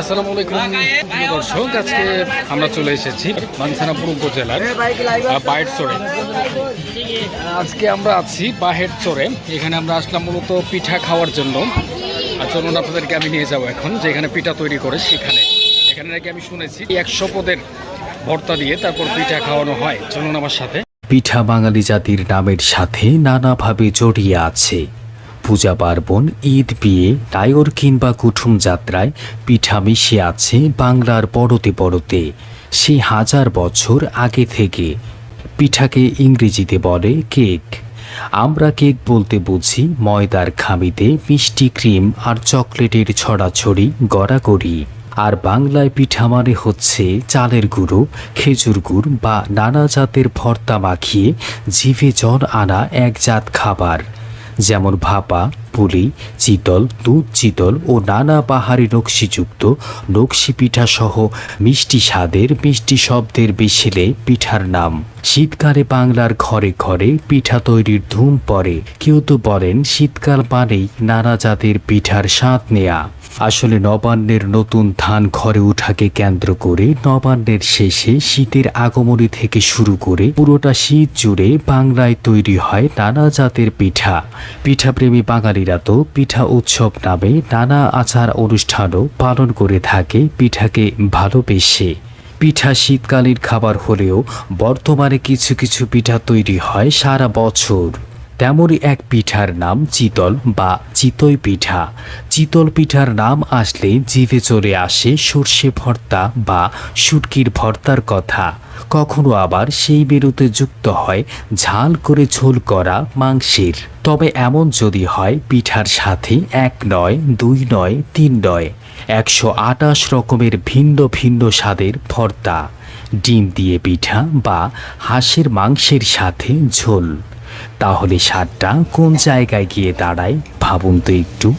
আসসালামু আলাইকুম দর্শক, আজকে আমরা চলে এসেছি মানসানাপুর উপজেলার বাহের চরে। আজকে আমরা আছি বাহের চরে। এখানে আমরা আসলাম মূলত পিঠা খাওয়ার জন্য। চলুন আপনাদেরকে আমি নিয়ে যাব এখন, যেখানে পিঠা তৈরি করে সেখানে। এখানে নাকি আমি শুনেছি, একশো পদের ভর্তা দিয়ে তারপর পিঠা খাওয়ানো হয়। চলুন আমার সাথে। পিঠা বাঙালি জাতির নামের সাথে নানাভাবে জড়িয়ে আছে। পূজা পার্বণ, ঈদ বিয়ে টাইর কিংবা কুটুম যাত্রায় পিঠা মিশে আছে বাংলার পরতে পরতে। সেই হাজার বছর আগে থেকে পিঠাকে ইংরেজিতে বলে কেক। আমরা কেক বলতে বুঝি ময়দার খামিতে মিষ্টি ক্রিম আর চকলেটের ছড়াছড়ি গড়াগড়ি আর বাংলায় পিঠা মানে হচ্ছে চালের গুঁড়ো, খেজুর গুড় বা নানা জাতের ভর্তা মাখিয়ে জিভে জল আনা এক জাত খাবার। যেমন ভাপা, পুলি, চিতল, দুধ চিতল ও নানা পাহাড়ি নকশিযুক্ত নকশি পিঠা সহ মিষ্টি স্বাদের মিষ্টি শব্দের বিশেলে পিঠার নাম। শীতকালে বাংলার ঘরে ঘরে পিঠা তৈরির ধুম পড়ে। কেউ তো বলেন শীতকাল মানেই নানা জাতের পিঠার স্বাদ নেয়া। আসলে নবান্নের নতুন ধান ঘরে ওঠাকে কেন্দ্র করে নবান্নের শেষে শীতের আগমনী থেকে শুরু করে পুরোটা শীত জুড়ে বাংলায় তৈরি হয় নানা জাতের পিঠা। পিঠাপ্রেমী বাঙালিরা তো পিঠা উৎসব নামে নানা আচার অনুষ্ঠানও পালন করে থাকে পিঠাকে ভালোবেসে। পিঠা শীতকালীন খাবার হলেও বর্তমানে কিছু কিছু পিঠা তৈরি হয় সারা বছর। তেমনই এক পিঠার নাম চিতল বা চিতই পিঠা। চিতল পিঠার নাম আসলে জিভে চলে আসে সর্ষে ভর্তা বা শুটকির ভর্তার কথা। কখনো আবার সেই বেরোতে যুক্ত হয় ঝাল করে ঝোল করা মাংসের। তবে এমন যদি হয়, পিঠার সাথে এক নয়, দুই নয়, তিন নয়, একশো আটাশ রকমের ভিন্ন ভিন্ন স্বাদের ভর্তা। ডিম দিয়ে পিঠা বা হাঁসের মাংসের সাথে ঝোল। তাহলে সারটা কোন জায়গায় গিয়ে দাঁড়ায় ভাবুন তো একটু।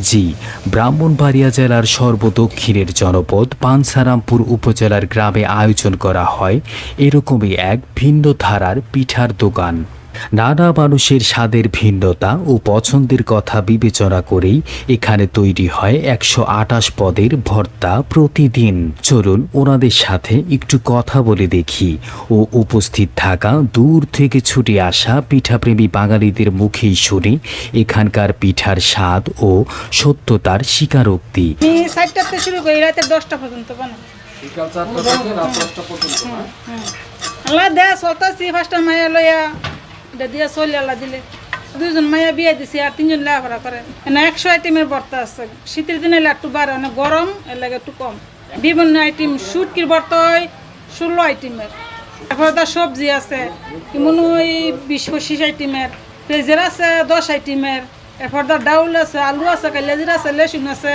জি, ব্রাহ্মণবাড়িয়া জেলার সর্বদক্ষিণের জনপদ পানসারামপুর উপজেলার গ্রামে আয়োজন করা হয় এরকমই এক ভিন্ন ধারার পিঠার দোকান। নানা মানুষের স্বাদের ভিন্নতা ও পছন্দের কথা বিবেচনা করেই এখানে তৈরি হয় একশো আটাশ পদের ভর্তা প্রতিদিন। চলুন ওনাদের সাথে একটু কথা বলে দেখি ও উপস্থিত থাকা দূর থেকে ছুটে আসা পিঠাপ্রেমী বাঙালিদের মুখেই শুনি এখানকার পিঠার স্বাদ ও সত্যতার স্বীকারোক্তি। আমি সাইডটাতে শুরু করি রাতের দশটা পর্যন্ত বানাই আল্লাহ দেয়া মায়া লইয়া এটা দিয়া চলি আল্লাহ দিলে। দুইজন মায়া বিয়ে দিছি আর তিনজন লেখাপড়া করে। না একশো আইটেমের ভর্তা আছে। শীতের দিনে একটু বাড়ে অনেক গরম, এর লাগে একটু কম। বিভিন্ন আইটেম, শুটকির ভর্তা হয়, ষোলো আইটেমের। তারপরে তার সবজি আছে। মনে হয় বিশ পঁচিশ আইটেমের। পেঁয়াজের আছে দশ আইটেমের। এরপর তার ডাউল আছে, আলু আছে, কালিয়াজির আছে, লেসুন আছে।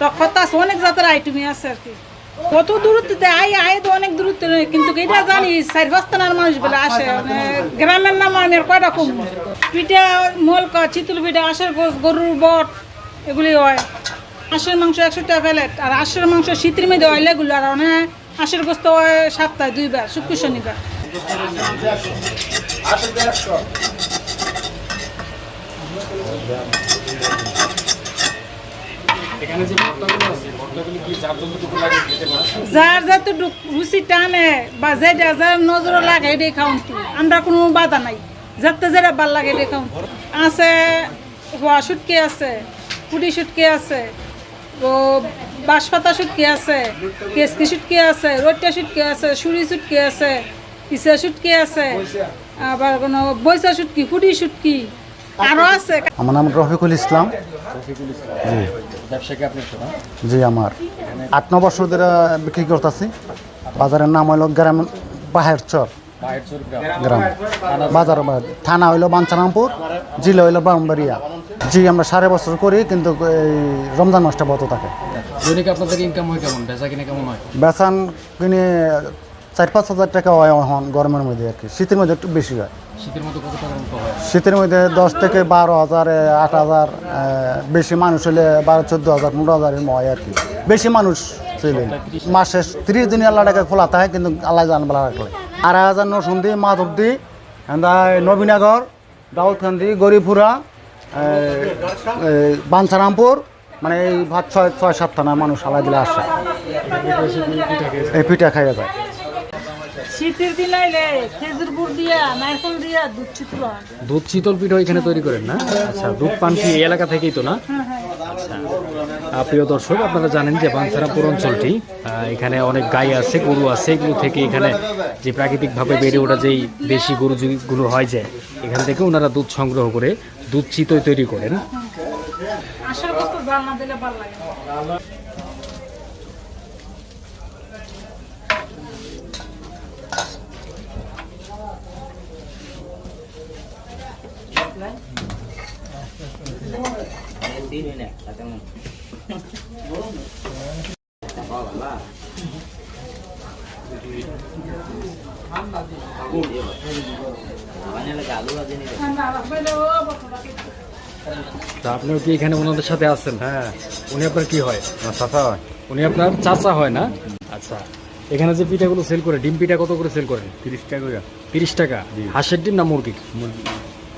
তখন আছে, অনেক জাতের আইটেমই আছে আর কি। কত দূরত্বে? আই আই তো অনেক দূরত্ব, কিন্তু এটা জানি, চার পাঁচটানার মানুষ বলে আসে। মানে গ্রামের নাম আমি আর কয়টা কম? পিঠা, মলকা, চিতুল পিঠা আশের গোস, গরুর বট, এগুলি হয়। হাঁসের মাংস একশো টাকা প্লেট আর হাঁসের মাংস শীতের মধ্যে হয় এগুলো আর অনেক হাঁসের গোস্ত হয় সপ্তাহে দুইবার, শুক্র শনিবার। এখানে যে ভর্তাগুলো আছে ভর্তাগুলো কি যার যাতে রুচি টানে বা যেটা যার নজর লাগে এটাই খাওন আমরা কোনো বাধা নাই। যাতে যেটা ভালো লাগে এটাই খাওন। আছে হওয়া শুটকি আছে, পুটি শুটকি আছে, ও বাঁশপাতা শুটকি আছে, কেসকি শুটকি আছে রোটিয়া শুটকি আছে সুরি শুটকি আছে পিসা শুটকি আছে, আবার কোনো বৈশা শুটকি ফুটি শুটকি। আছে। আমার নাম রফিকুল ইসলাম। জি। আপনার জি আমার। আট ন বছর ধরে বিক্রি করতেছি। বাজারের নাম হইল গ্রাম বাহের চর গ্রাম। বাজার থানা হইল বাঞ্ছারামপুর জেলা হইল ব্রাহ্মণবাড়িয়া জি আমরা সাড়ে বছর করি কিন্তু এই রমজান মাসটা বত থাকে। দৈনিক আপনাদের ইনকাম হয় কেমন? বেচা কিনে কেমন হয়? বেচান কিনে চার পাঁচ হাজার টাকা হয় এখন গরমের মধ্যে আর কি। শীতের মধ্যে একটু বেশি হয়। শীতের মধ্যে কত টাকার মতো হয়? শীতের মধ্যে দশ থেকে বারো হাজার আট হাজার বেশি মানুষ হলে বারো চোদ্দ হাজার পনেরো হাজার হয় আর কি। বেশি মানুষ ছিলেন মাসে তিরিশ দিন আল্লাহ টাকা খোলা থাকে কিন্তু আল্লাহ জান বেলা রাখলে আড়াই হাজার নসুন্দি মাধবদি নবীনগর দাউদকান্দি গরিপুরা বাঞ্ছারামপুর মানে এই ভাত ছয় ছয় সাত থানা মানুষ আলাই দিলে আসে। এই পিঠা খাইয়ে যায়। শীতের দিন আইলে খেজুর গুড় দিয়া নারকেল দিয়া দুধ চিত্র দুধ শীতল পিঠা এখানে তৈরি করেন না? আচ্ছা দুধ পান কি এই এলাকা থেকেই তো না? হ্যাঁ হ্যাঁ। আচ্ছা। প্রিয় দর্শক আপনারা জানেন যে বাঞ্ছারাপুর অঞ্চলটি এখানে অনেক গাই আছে গরু আছে এগুলো থেকে এখানে যে প্রাকৃতিকভাবে বেড়ে ওঠা যেই দেশি গরু যেগুলো হয় যায় এখান থেকে ওনারা দুধ সংগ্রহ করে দুধ চিতই তৈরি করেন আশার বস্তু জাল না দিলে ভালো লাগে না। ঠান্ডা লাগবে ও বসে তা আপনিও কি এখানে ওনাদের সাথে আছেন? হ্যাঁ। উনি আপনার কি হয়? চাচা হয়। উনি আপনার চাচা হয় না? আচ্ছা। এখানে যে পিঠাগুলো সেল করে ডিম পিঠা কত করে সেল করেন? তিরিশ টাকা তিরিশ টাকা। হাঁসের ডিম না মুরগির।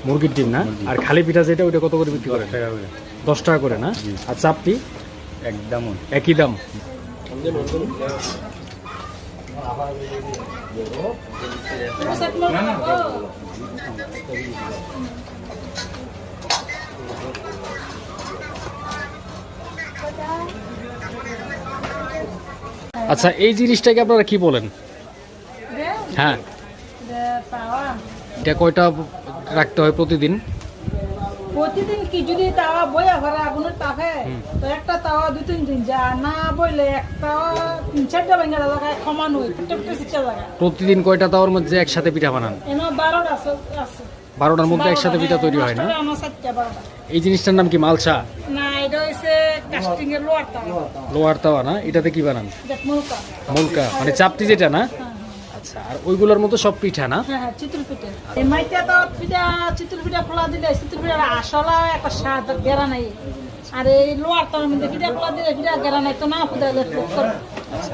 মুরগির ডিম না? আর খালি পিঠা যেটা ওইটা কত করে বিক্রি টাকা করে। দশ টাকা করে না? আর চাপটি? একদম একই দাম। আচ্ছা এই জিনিসটাকে আপনারা কি বলেন? হ্যাঁ। এটা কয়টা রাখতে হয় প্রতিদিন? প্রতিদিন কি? যদি তাওয়া বইয়া ঘরে আগুনের তাপে তো একটা তাওয়া দুই তিন দিন যা না বইলে একটা তিন চারটা ভেঙে জায়গায় সমান হই পিঠে পিঠে শিক্ষা জায়গা প্রতিদিন কয়টা তাওয়ার মধ্যে একসাথে পিঠা বানান? এনে বারোটা আছে আছে। বারোটার মধ্যে একসাথে পিঠা তৈরি হয় না? এই জিনিসটার নাম কি মালসা? না এটা হইছে কাস্টিং এর লোয়ার তাওয়া। লোহার তাওয়া না? এটাতে কি বানান? মুলকা মুলকা মানে চাপটি যেটা না হ্যাঁ। আচ্ছা আর ওইগুলোর মতো সব পিঠা না? হ্যাঁ হ্যাঁ চিতুল পিঠে। এই মাইটা তো পিঠা চিতুল পিঠা দিলে চিতুল পিঠা আসলা একটা স্বাদ গেরা নাই। আর এই লোয়ার তার মধ্যে পিঠা খোলা দিলে পিঠা গেরা নাই তো না ফুদাইলে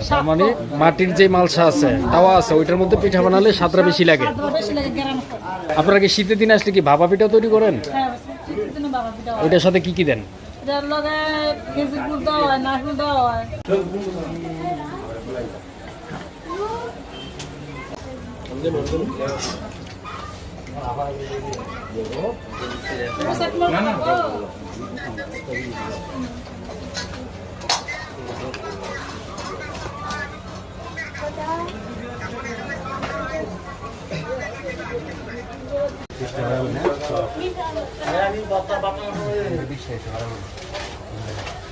তার মানে মাটির যে মালসা আছে তাওয়া আছে ওইটার মধ্যে পিঠা বানালে স্বাদটা বেশি লাগে? বেশি লাগে আপনারা কি শীতের দিন আসলে কি ভাপা পিঠা তৈরি করেন? হ্যাঁ। ওইটার সাথে কি কি দেন? এটার লগে খেজুর গুড় দেওয়া হয় নারকেল দেওয়া হয়।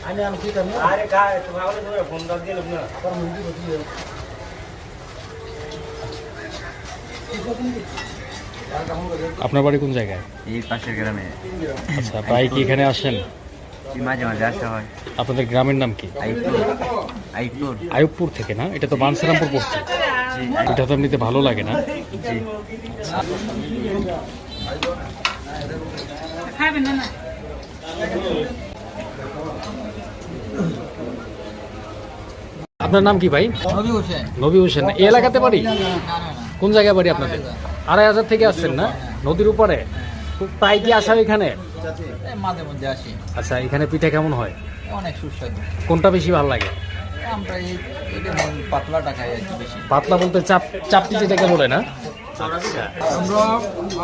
আমি আমি কি করব আরে काय तुम्हाला फोन दाखवलं ना तर मुलगी होती আপনার বাড়ি কোন জায়গায়? এই পাশের গ্রামে। আচ্ছা প্রায় কি এখানে আসেন? মাঝে মাঝে আসা হয়। আপনাদের গ্রামের নাম কি? আইপুর আইপুর আয়ুবপুর থেকে না? এটা তো বানসারামপুর পড়ছে এটা তো এমনিতে ভালো লাগে না। আপনার নাম কি ভাই? নবী হোসেন। এই এলাকাতে বাড়ি? কোন জায়গায় বাড়ি আপনাদের? আড়াই হাজার থেকে আসছেন না? নদীর উপরে? প্রায় কি আসা এখানে? মাঝে মধ্যে আসি। আচ্ছা এখানে পিঠা কেমন হয়? অনেক সুস্বাদু। কোনটা বেশি ভালো লাগে? আমরা এই পাতলাটা খাই আর বেশি। পাতলা বলতে চাপ চাপটি যেটাকে বলে না? আমরা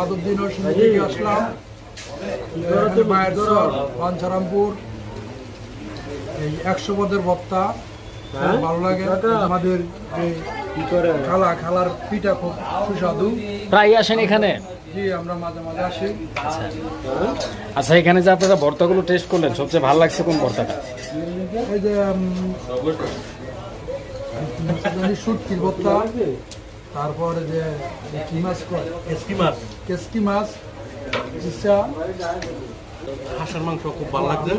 আদুদ্দিন থেকে আসলাম। মায়ের পাঞ্চারামপুর এই একশো পদের খুব ভালো লাগে। আমাদের এই খালা খালার পিঠা খুব সুস্বাদু। প্রায় আসেন এখানে? জি আমরা মাঝে মাঝে আসি। আচ্ছা। এখানে যে আপনারা ভর্তাগুলো টেস্ট করলেন সবচেয়ে ভালো লাগছে কোন ভর্তাটা? এই যে সুটকির ভত্তা তারপরে যে কি মাছ কেসকি মাছ। কেসকি মাছ হাঁসের মাংস খুব ভালো লাগছে।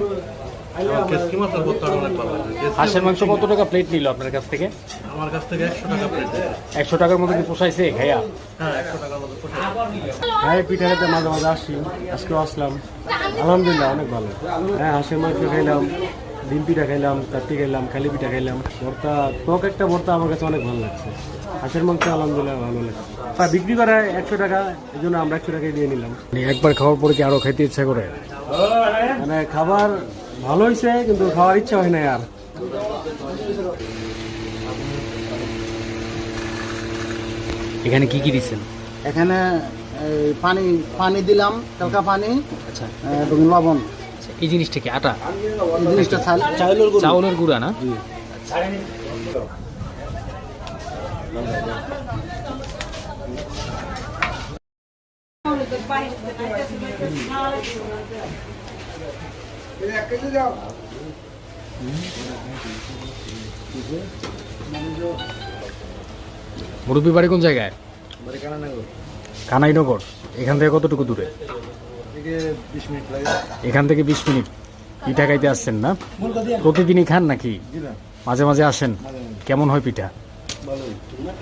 হাঁসের মাংস কত টাকা প্লেট নিল আপনার কাছ থেকে? আমার কাছ থেকে একশো টাকা প্লেট একশো টাকার মতো কি পোষাইছে খাইয়া হ্যাঁ একশো টাকার মতো পোষায়। হ্যাঁ পিঠা মাঝে মাঝে আসি আজকে আসলাম। আলহামদুলিল্লাহ অনেক ভালো। হ্যাঁ হাঁসের মাংস খাইলাম ডিম পিঠা খাইলাম চারটি খাইলাম খালি পিঠা খাইলাম। ভর্তা টক একটা ভর্তা আমার কাছে অনেক ভালো লাগছে। হাঁসের মাংস আলহামদুলিল্লাহ ভালো লাগছে। তা বিক্রি করে একশো টাকা এই জন্য আমরা একশো টাকায় দিয়ে নিলাম। মানে একবার খাওয়ার পরে কি আরও খাইতে ইচ্ছা করে? মানে খাবার ভালো হয়েছে কিন্তু খাওয়ার ইচ্ছা হয় না আর। আচ্ছা। এখানে কি কি দিচ্ছেন? এখানে এই, পানি পানি দিলাম কালকা পানি আচ্ছা। এবং লবণ। এই জিনিসটা কি আটা? এই জিনিসটা চাল চাউলের গুঁড়ো। চাউলের গুঁড়া না? মুরব্বী বাড়ি কোন জায়গায়? কানাইনগর। এখান থেকে কতটুকু দূরে? এখান থেকে বিশ মিনিট। পিঠা খাইতে আসছেন না? প্রতিদিনই খান নাকি? মাঝে মাঝে আসেন। কেমন হয় পিঠা?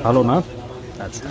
ভালো না? আচ্ছা।